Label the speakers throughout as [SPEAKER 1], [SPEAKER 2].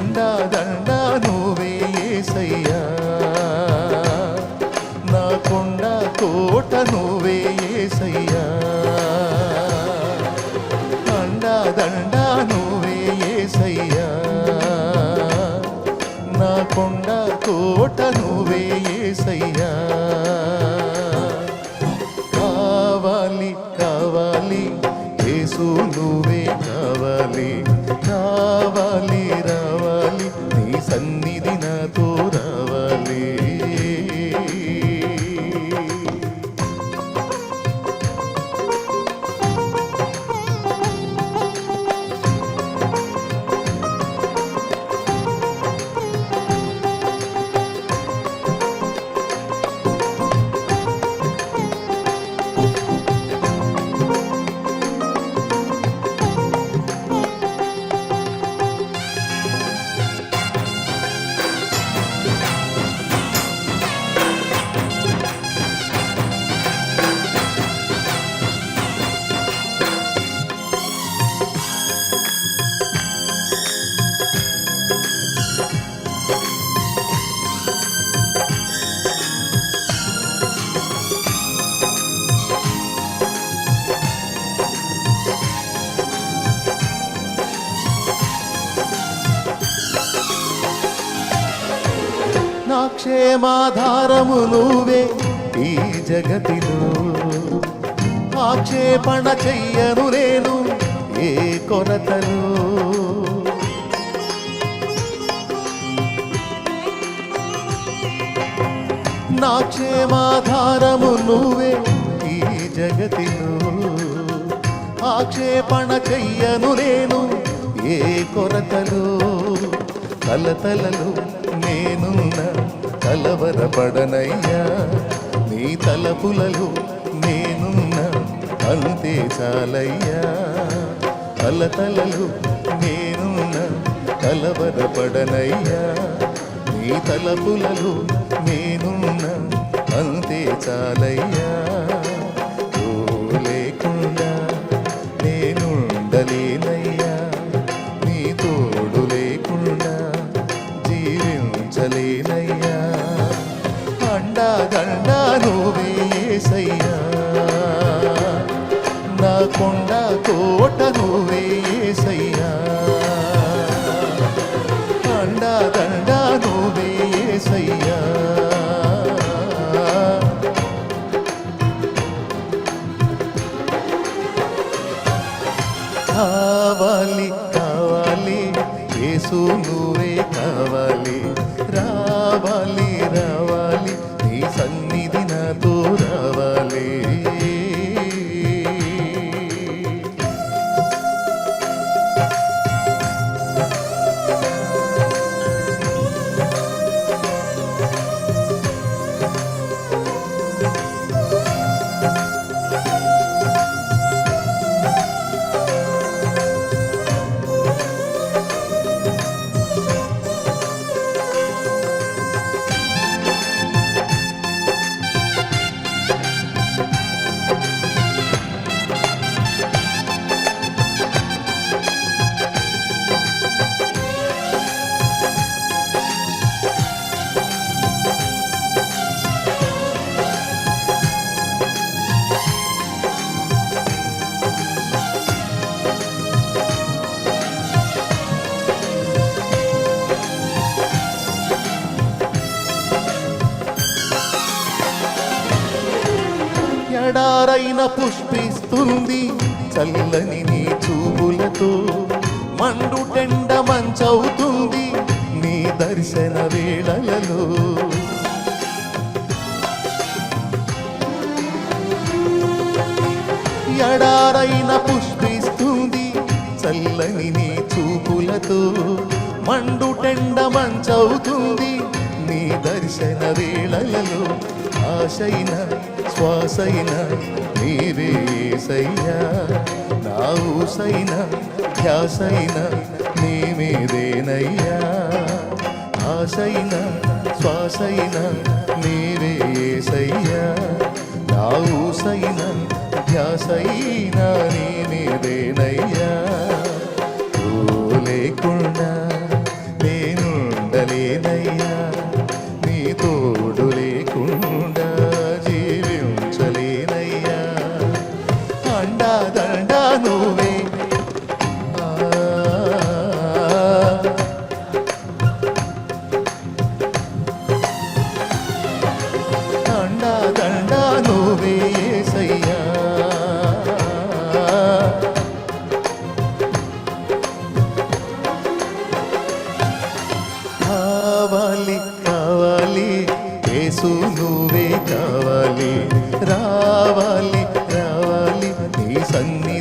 [SPEAKER 1] దండా దండా నువ్వే ఏసయ్యా. నా కొండ కోట నువ్వు ప్రేమాధారము నువ్వే ఈ జగతిలో. ఆక్షేపణ చెయ్యను నేను ఏ కొరతను నా క్షేమాధారము నువ్వే ఈ జగతిలో. ఆక్షేపణ చెయ్యను నేను ఏ కొరతలు. కలతలలో నేనున్న కలవరపడనయ్యా నీ తలపులలో నేనున్న అంతే చాలయ్యా. కలతలలో నేనున్న కలవరపడనయ్యా నీ తలపులలో నేనున్న కొండ కోట నువ్వే ఏసయ్యా అండా దండ నువ్వే ఏసయ్యా కావాలి కావాలి యేసు నువ్వే కావాలి రావాలి రావాలి. ఎడారైన పుష్పిస్తుంది. చల్లని నీ చూపులతో మండుటెండ మంచవుతుంది నీ దర్శన వేళలలో. ఎడారైన పుష్పిస్తుంది. చల్లని నీ చూపులతో మండుటెండ మంచవుతుంది నీ దర్శన వేళలలో. ఆశైన శ్వాసైన నీవే సయ్యా నా ఊసైన ధ్యాసైన నీమేదేనయ్యా ఆశైన శ్వాసైన నీవే సయ్యా. నా ఊసైన ధ్యాసైన నీమేదేనయ్యా లేకుండా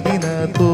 [SPEAKER 1] సన్నిధి నాతో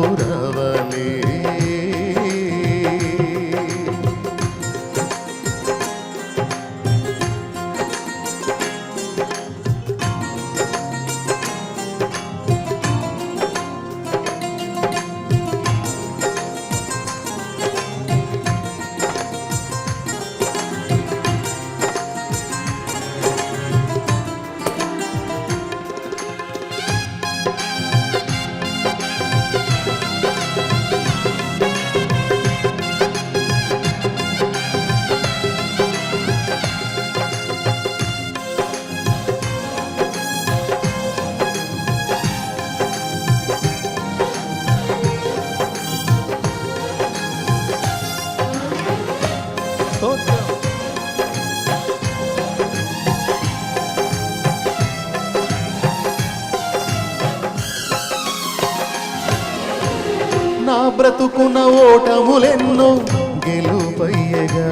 [SPEAKER 1] నా బ్రతుకున్న ఓటములెన్నో గెలుపయ్యగా.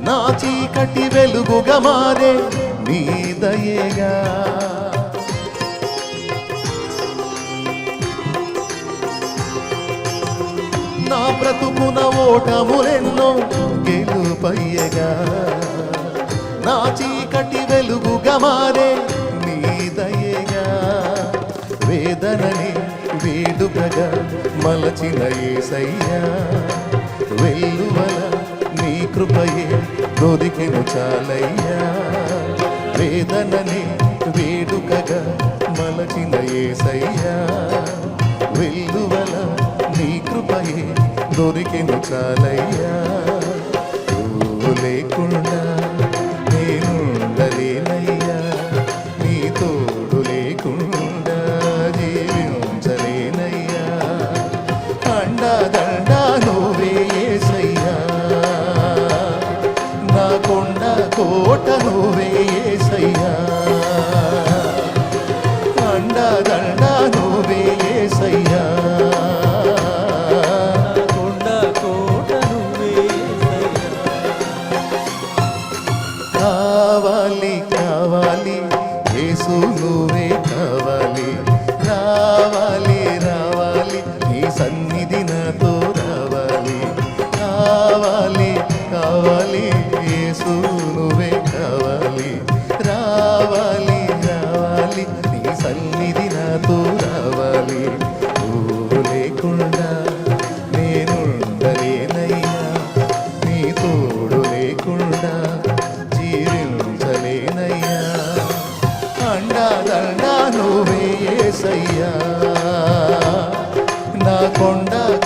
[SPEAKER 1] నా చీకటి వెలుగుగా మారే నీ దయగా. నా బ్రతుకున ఓటములెన్నో గెలుపయ్యగా. నా చీకటి వెలుగుగా మారే నీ దయగా. వేదనని వేడుకగా మలచిన ఏసయ్యా. వెల్లువల నీ కృపయే దొరికెను చాలయ్యా. వేదనని వేడుకగా మలచిన ఏసయ్యా. వెల్లువల నీ కృపయే దొరికెను చాలయ్యా. కొండ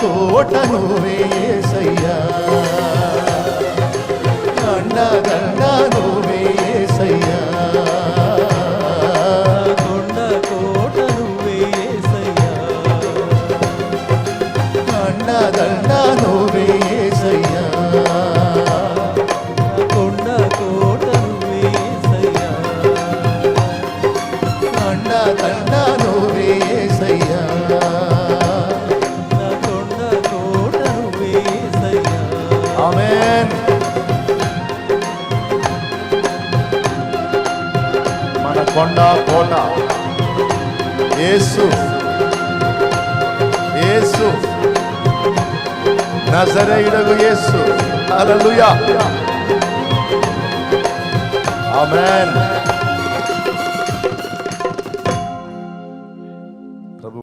[SPEAKER 1] తోట నువ్వేసయ్యా అండదండ నువ్వేసయ్యా మన కొండ కోట. యేసు. యేసు. నజరేయుడగు యేసు. హల్లెలూయా. ఆమేన్.